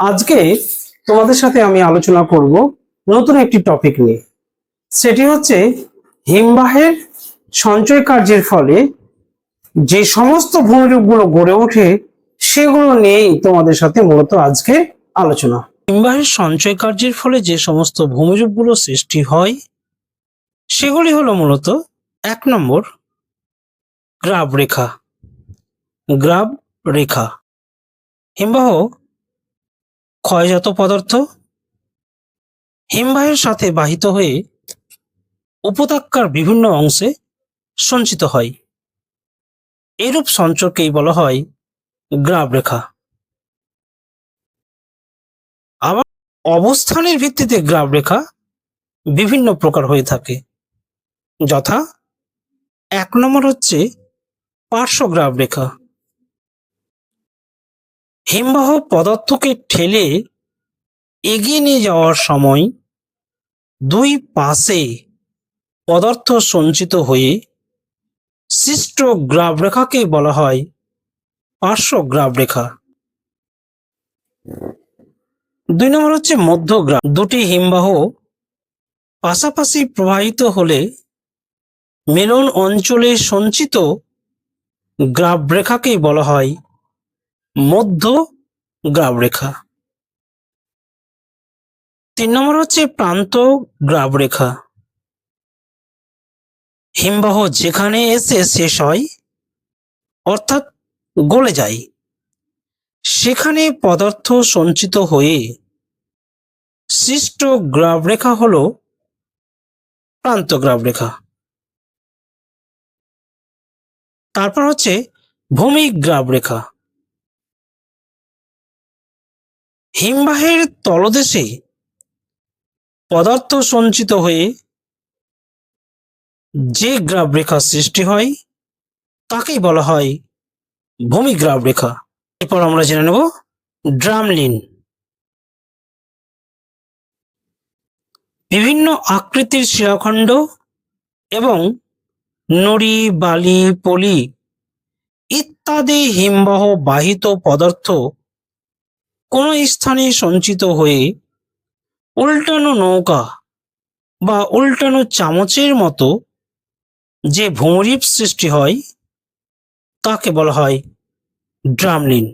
আজকে তোমাদের সাথে আমি আলোচনা করব নতুন একটি টপিক নিয়ে। সেটি হচ্ছে হিমবাহের সঞ্চয় কার্যের ফলে যে সমস্ত ভূমিরূপগুলো গড়ে ওঠে, সেগুলো নিয়েই তোমাদের সাথে মূলত আজকে আলোচনা। হিমবাহের সঞ্চয় কার্যের ফলে যে সমস্ত ভূমিরূপগুলো সৃষ্টি হয়, সেগুলি হলো মূলত এক নম্বর গ্রাব রেখা গ্রাব রেখা হিমবাহ ক্ষয়জাত পদার্থ? হিমবাহের সাথে বাহিত হয়ে উপত্যকার বিভিন্ন অংশে সঞ্চিত হয়। এরূপ সঞ্চয়কেই বলা হয় গ্রাব রেখা। আবার অবস্থানের ভিত্তিতে গ্রাব রেখা বিভিন্ন প্রকার হয়ে থাকে, যথা এক নম্বর হচ্ছে পার্শ্বগ্রাব রেখা। হিমবাহ পদার্থকে ঠেলে এগিয়ে নিয়ে যাওয়ার সময় দুই পাশে পদার্থ সঞ্চিত হয়ে সৃষ্ট গ্রাবরেখাকে বলা হয় পার্শ্ব গ্রাবরেখা। দুই নম্বর হচ্ছে মধ্যগ্রাব দুটি হিমবাহ পাশাপাশি প্রবাহিত হলে মেলন অঞ্চলে সঞ্চিত গ্রাবরেখাকেই বলা হয় মধ্য গ্রাবরেখা। তিন নম্বর হচ্ছে প্রান্ত গ্রাবরেখা। হিমবাহ যেখানে এসে শেষ হয়, অর্থাৎ গলে যায়। সেখানে পদার্থ সঞ্চিত হয়ে সৃষ্ট গ্রাবরেখা হল প্রান্ত গ্রাবরেখা। তারপর হচ্ছে ভূমি গ্রাবরেখা। হিমবাহের তলদেশে পদার্থ সঞ্চিত হয়ে যে গ্রাব রেখা সৃষ্টি হয়, তাকেই বলা হয় ভূমি গ্রাব রেখা এরপর আমরা জেনে নেব ড্রামলিন। বিভিন্ন আকৃতির শিলাখণ্ড এবং নড়ি, বালি, পলি ইত্যাদি হিমবাহ বাহিত পদার্থ কোনো স্থানে সঞ্চিত হয়ে উল্টানো নৌকা বা উল্টানো চামচের মতো যে ভূমরিপ সৃষ্টি হয়, তাকে বলা হয় ড্রামলিন।